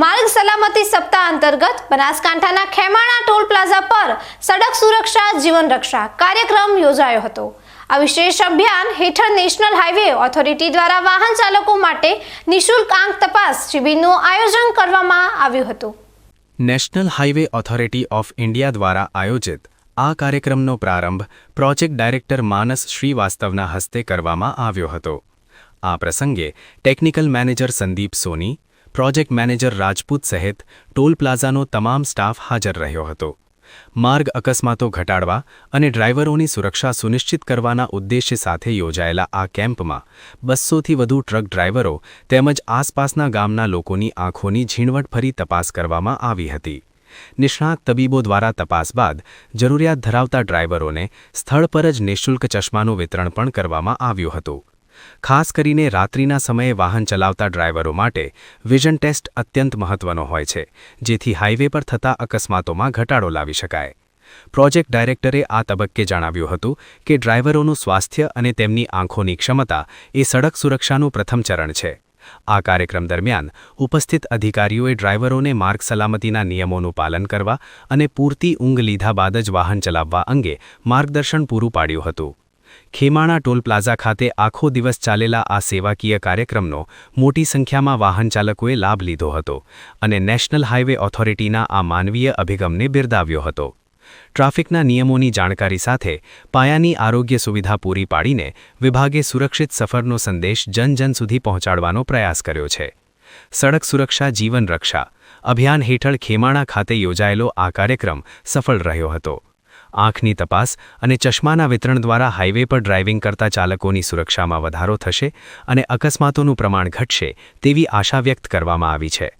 માર્ગ સલામતી સપ્તાહ અંતર્ગત બનાસકાંઠાના ખેમાણા ટોલ પ્લાઝા પર સડક સુરક્ષા, જીવન રક્ષા કાર્યક્રમ યોજાયો હતો. આ વિશેષ અભિયાન હેઠળ નેશનલ હાઈવે ઓથોરિટી દ્વારા વાહન ચાલકો માટે નિઃશુલ્ક આંક તપાસ શિબિરનું આયોજન કરવામાં આવ્યું હતું. National Highway Authority of India દ્વારા આયોજિત આ કાર્યક્રમનો પ્રારંભ પ્રોજેક્ટ ડાયરેક્ટર માનસ શ્રીવાસ્તવના હસ્તે કરવામાં આવ્યો હતો. આ પ્રસંગે technical manager Sandeep Soni project manager Rajput સહિત ટોલ પ્લાઝાનો તમામ સ્ટાફ હાજર રહ્યો હતો. માર્ગ અકસ્માતો ઘટાડવા અને ડ્રાઈવરોની સુરક્ષા સુનિશ્ચિત કરવાના ઉદ્દેશ્ય સાથે યોજાયેલા આ કેમ્પમાં બસ્સોથી વધુ ટ્રક ડ્રાઈવરો તેમજ આસપાસના ગામના લોકોની આંખોની ઝીણવટભરી તપાસ કરવામાં આવી હતી. નિષ્ણાત તબીબો દ્વારા તપાસ બાદ જરૂરિયાત ધરાવતા ડ્રાઈવરોને સ્થળ પર જ નિઃશુલ્ક ચશ્માનું વિતરણ પણ કરવામાં આવ્યું હતું. ખાસ કરીને રાત્રિના સમયે વાહન ચલાવતા ડ્રાઈવરો માટે વિઝન ટેસ્ટ અત્યંત મહત્વનો હોય છે, જેથી હાઇવે પર થતા અકસ્માતોમાં ઘટાડો લાવી શકાય. પ્રોજેક્ટ ડાયરેક્ટરે આ તબક્કે જણાવ્યું હતું કે ડ્રાઈવરોનું સ્વાસ્થ્ય અને તેમની આંખોની ક્ષમતા એ સડક સુરક્ષાનું પ્રથમ ચરણ છે. આ કાર્યક્રમ દરમિયાન ઉપસ્થિત અધિકારીઓએ ડ્રાઈવરોને માર્ગ સલામતીના નિયમોનું પાલન કરવા અને પૂરતી ઊંઘ લીધા બાદ જ વાહન ચલાવવા અંગે માર્ગદર્શન પૂરું પાડ્યું હતું. ખેમાણા ટોલ પ્લાઝા ખાતે આખો દિવસ ચાલેલા આ સેવાકીય કાર્યક્રમનો મોટી સંખ્યામાં વાહન ચાલકોએ લાભ લીધો હતો અને નેશનલ હાઇવે ઓથોરિટીના આ માનવીય અભિગમને બિરદાવ્યો હતો. ટ્રાફિકના નિયમોની જાણકારી સાથે પાયાની આરોગ્ય સુવિધા પૂરી પાડીને વિભાગે સુરક્ષિત સફરનો સંદેશ જન જન સુધી પહોંચાડવાનો પ્રયાસ કર્યો છે. સડક સુરક્ષા જીવન રક્ષા અભિયાન હેઠળ ખેમાણા ખાતે યોજાયેલો આ કાર્યક્રમ સફળ રહ્યો હતો. આંખની તપાસ અને ચશ્માના વિતરણ દ્વારા હાઇવે પર ડ્રાઇવિંગ કરતા ચાલકોની સુરક્ષામાં વધારો થશે અને અકસ્માતોનું પ્રમાણ ઘટશે તેવી આશા વ્યક્ત કરવામાં આવી છે.